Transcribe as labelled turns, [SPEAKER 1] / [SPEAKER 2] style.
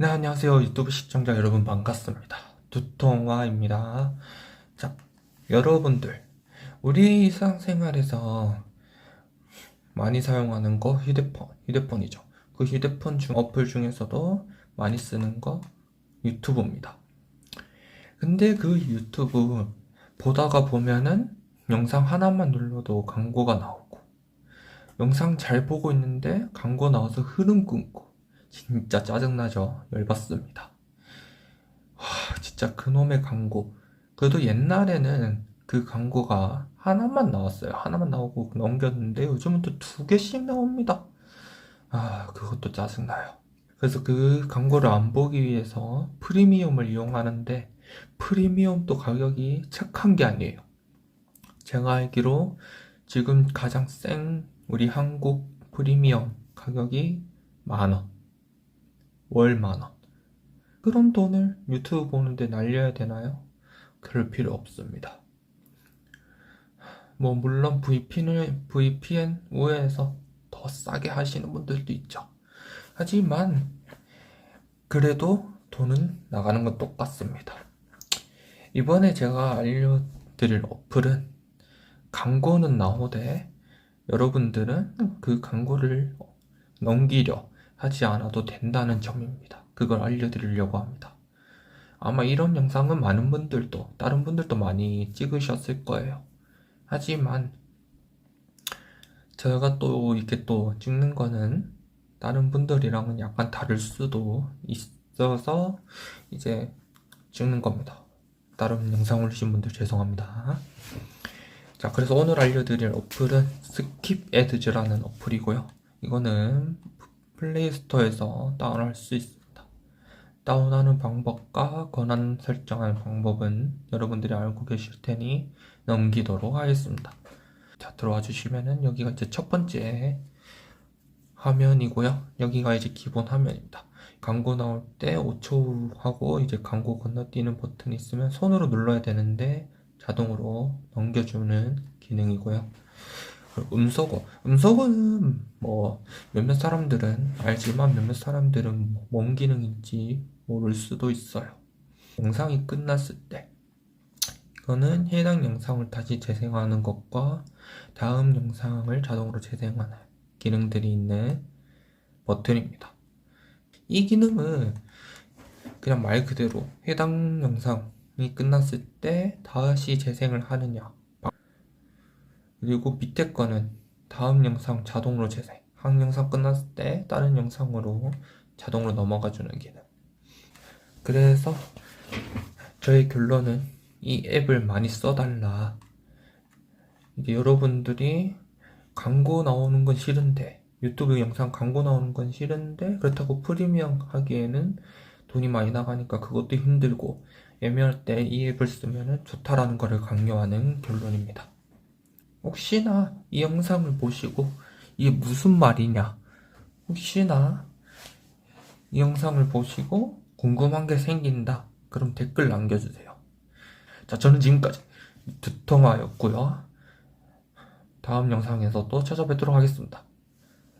[SPEAKER 1] 네, 안녕하세요. 유튜브 시청자 여러분 반갑습니다. 두통화입니다. 자, 여러분들, 우리 일상생활에서 많이 사용하는 거 휴대폰, 휴대폰이죠. 그 휴대폰 중 어플 중에서도 많이 쓰는 거 유튜브입니다. 근데 그 유튜브 보다가 보면은 영상 하나만 눌러도 광고가 나오고 영상 잘 보고 있는데 광고 나와서 흐름 끊고 진짜 짜증나죠. 열받습니다. 와, 진짜 그놈의 광고. 그래도 옛날에는 그 광고가 하나만 나왔어요. 하나만 나오고 넘겼는데 요즘은 또 두 개씩 나옵니다. 아, 그것도 짜증나요. 그래서 그 광고를 안 보기 위해서 프리미엄을 이용하는데 프리미엄도 가격이 착한 게 아니에요. 제가 알기로 지금 가장 센 우리 한국 프리미엄 가격이 만 원. 월 만 원. 그런 돈을 유튜브 보는데 날려야 되나요? 그럴 필요 없습니다. 뭐, 물론 VPN, VPN 우회해서 더 싸게 하시는 분들도 있죠. 하지만, 그래도 돈은 나가는 건 똑같습니다. 이번에 제가 알려드릴 어플은 광고는 나오되 여러분들은 그 광고를 넘기려 하지 않아도 된다는 점입니다. 그걸 알려드리려고 합니다. 아마 이런 영상은 많은 분들도, 다른 분들도 많이 찍으셨을 거예요. 하지만, 제가 또 이렇게 또 찍는 거는 다른 분들이랑은 약간 다를 수도 있어서 이제 찍는 겁니다. 다른 영상 올리신 분들 죄송합니다. 자, 그래서 오늘 알려드릴 어플은 스킵 애드즈라는 어플이고요. 이거는 플레이스토어에서 다운할 수 있습니다. 다운하는 방법과 권한 설정하는 방법은 여러분들이 알고 계실 테니 넘기도록 하겠습니다. 자, 들어와 주시면은 여기가 이제 첫 번째 화면이고요. 여기가 이제 기본 화면입니다. 광고 나올 때 5초 하고 이제 광고 건너뛰는 버튼이 있으면 손으로 눌러야 되는데 자동으로 넘겨주는 기능이고요. 음소거. 음소거는 뭐 몇몇 사람들은 알지만 몇몇 사람들은 뭐뭔 기능인지 모를 수도 있어요. 영상이 끝났을 때 이거는 해당 영상을 다시 재생하는 것과 다음 영상을 자동으로 재생하는 기능들이 있는 버튼입니다. 이 기능은 그냥 말 그대로 해당 영상이 끝났을 때 다시 재생을 하느냐 그리고 밑에 거는 다음 영상 자동으로 재생. 한 영상 끝났을 때 다른 영상으로 자동으로 넘어가 주는 기능. 그래서 저의 결론은 이 앱을 많이 써달라. 이게 여러분들이 광고 나오는 건 싫은데 유튜브 영상 광고 나오는 건 싫은데 그렇다고 프리미엄 하기에는 돈이 많이 나가니까 그것도 힘들고 애매할 때 이 앱을 쓰면 좋다라는 것을 강요하는 결론입니다. 혹시나 이 영상을 보시고 이게 무슨 말이냐? 혹시나 이 영상을 보시고 궁금한 게 생긴다. 그럼 댓글 남겨주세요. 자 저는 지금까지 두통화였고요. 다음 영상에서 또 찾아뵙도록 하겠습니다